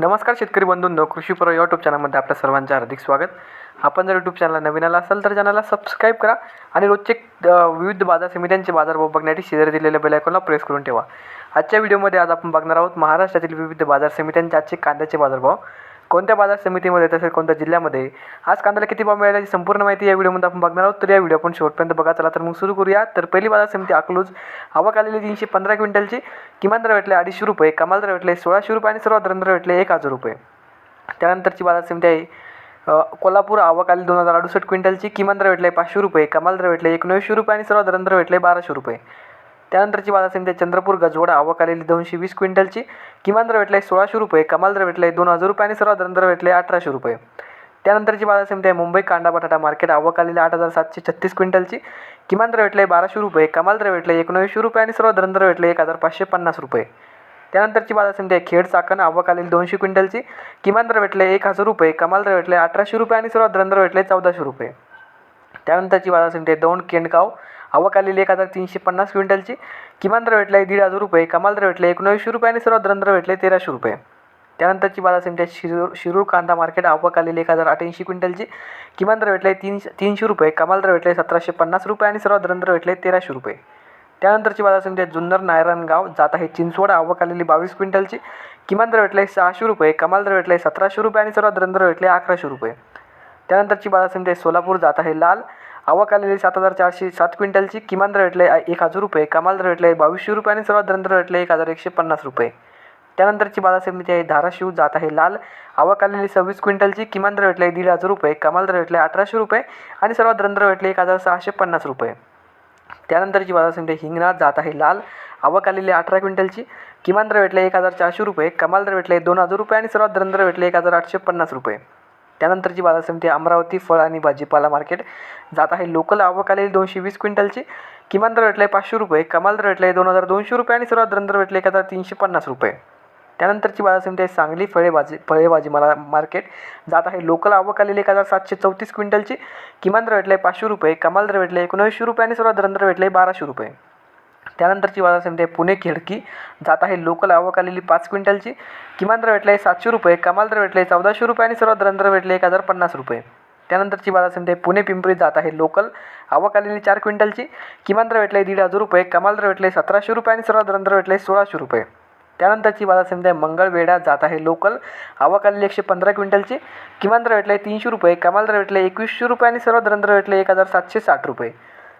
नमस्कार शेतकरी बंधूंनो कृषीपूर्व यूट्यूब चॅनलमध्ये आपल्या सर्वांचे हार्दिक स्वागत. आपण जर यूट्यूब चॅनलला नवीन आला असाल तर चॅनलला सबस्क्राईब करा आणि रोजचे विविध बाजार समित्यांचे बाजारभाव बघण्यासाठी शेजारी दिलेल्या बेल आयकॉनला प्रेस करून ठेवा. आजच्या व्हिडिओमध्ये आज आपण बघणार आहोत महाराष्ट्रातील विविध बाजार समित्यांचे आजचे कांद्याचे बाजारभाव. कोणत्या बाजार समितीमध्ये तसेच कोणत्या जिल्ह्यामध्ये? आज कांद्याला किती भाव मिळाला याची संपूर्ण माहिती या व्हिडिओमध्ये आपण बघणार आहोत. तर या व्हिडिओ आपण शेवटपर्यंत बघा. चला तर मग सुरू करूया. तर पहिली बाजार समिती अकलूज. आवक आलेली तीनशे पंधरा क्विंटलची. किमान दर भेटले अडीचशे रुपये. कमाल दर भेटले सोळाशे रुपये आणि सर्वात दर भेटले एक हजार रुपये. त्यानंतरची बाजार समिती आहे कोल्हापूर. आवक आली दोन हजार अडुसष्ट क्विंटलची. किमान दर भेटले पाचशे रुपये. कमाल दर भेटले एकोणीसशे रुपये आणि सर्वात दर भेटले बाराशे रुपये. त्यानंतरची बाजार समिती आहे चंद्रपूर गजवडा आवक आलेली दोनशे वीस क्विंटलची. किमान दर भेटले सोळाशे रुपये कमाल दर भेटले दोन हजार रुपये आणि सर्वात दर भेटले अठराशे रुपये. त्यानंतरची बाजार समिती आहे मुंबई कांदा बटाटा मार्केट आवक आलेली आठ हजार सातशे छत्तीस क्विंटलची. किमान दर भेटले बाराशे रुपये कमाल दर भेटले एकोणवीसशे रुपये आणि सर्वात दर भेटले एक हजार पाचशे पन्नास रुपये. त्यानंतरची बाजार समिती आहे खेड चाकण आवक आलेली दोनशे क्विंटलची. किमान दर भेटले एक हजार रुपये कमाल दर भेटले अठराशे रुपये आणि सर्वात दर भेटले चौदाशे रुपये. त्यानंतरची बाजार समिती आहे दौंड केंडगाव आवक आलेली एक हजार तीनशे पन्नास क्विंटलची. किमान दर भेटले दीड हजार रुपये कमाल दर भेटले एकोणवीसशे रुपये आणि सर्वात दर भेटले तेराशे रुपये. त्यानंतरची बाजार समिती शिरूर शिरूर कांदा मार्केट आवक आलेली एक हजार अठ्ठ्याऐंशी क्विंटलची. किमान दर भेटले तीनशे तीनशे रुपये कमाल दर भेटले सतराशे पन्नास रुपये आणि सर्वात दर भेटले तेराशे रुपये. त्यानंतरची बाजार समिती आहे जुन्नर नारायणगाव जात आहे चिंचवड आवक आलेली बावीस क्विंटलची. किमान दर भेटले सहाशे रुपये कमाल दर भेटले सतराशे रुपये आणि सर्वात दर भेटले अकराशे रुपये. त्यानंतरची बाजार समिती आहे सोलापूर जात आहे लाल. आवक आलेली सात हजार चारशे सात क्विंटलची किमान दर भेटले एक हजार रुपये कमाल दर भेटले बावीसशे रुपये आणि सर्वात दर भेटले एक हजार एकशे पन्नास रुपये. त्यानंतरची बाजार समिती आहे धाराशिव जात आहे लाल. आवक आलेली सव्वीस क्विंटलची किमान दर भेटले दीड हजार रुपये कमाल दर भेटले अठराशे रुपये आणि सर्वात दर भेटले एक हजार सहाशे पन्नास रुपये. त्यानंतरची बाजार समिती आहे हिंगणा जात आहे लाल. आवक आलेली अठरा क्विंटलची किमान दर भेटले एक हजार चारशे रुपये कमाल दर भेटले दोन हजार रुपये आणि सर्वात दर भेटले एक हजार आठशे पन्नास रुपये. त्यानंतरची बाजार समिती अमरावती फळ आणि भाजीपाला मार्केट. जात आहे लोकल आवक आलेली दोनशे वीस क्विंटलची. किमान दर भेटले पाचशे रुपये कमाल दर भेटले दोन हजार दोनशे रुपये आणि सर्वात दर भेटले एक हजार तीनशे पन्नास रुपये. त्यानंतरची बाजार समिती आहे सांगली फळे भाजी फळे भाजीमाला मार्केट. जात आहे लोकल आवक आलेली एक हजार सातशे चौतीस क्विंटलची. किमान दर भेटले पाचशे रुपये कमाल दर भेटले एकोणीसशे रुपये आणि सर्वात दर भेटले बाराशे रुपये. त्यानंतरची बाजार समिती आहे पुणे खिडकी. जात आहे लोकल आवक आलेली पाच क्विंटलची. किमान दर आहे सातशे रुपये कमाल दर भेटले चौदाशे रुपये आणि सर्वात दर भेटले एक हजार पन्नास रुपये. त्यानंतरची बाजार समिती आहे पुणे पिंपरी. जात आहे लोकल आवक आलेली चार क्विंटलची. किमान दर भेटले दीड हजार रुपये कमाल दर भेटले सतराशे रुपये आणि सर्वात दर भेटले सोळाशे रुपये. त्यानंतरची बाजार समिती आहे मंगळवेढा जात आहे लोकल आवक आलेली एकशे पंधरा क्विंटलची. किमान दर भेटले तीनशे रुपये कमाल दर भेटले एकवीसशे रुपये आणि सर्वात दर भेटले एक हजार सातशे साठ रुपये.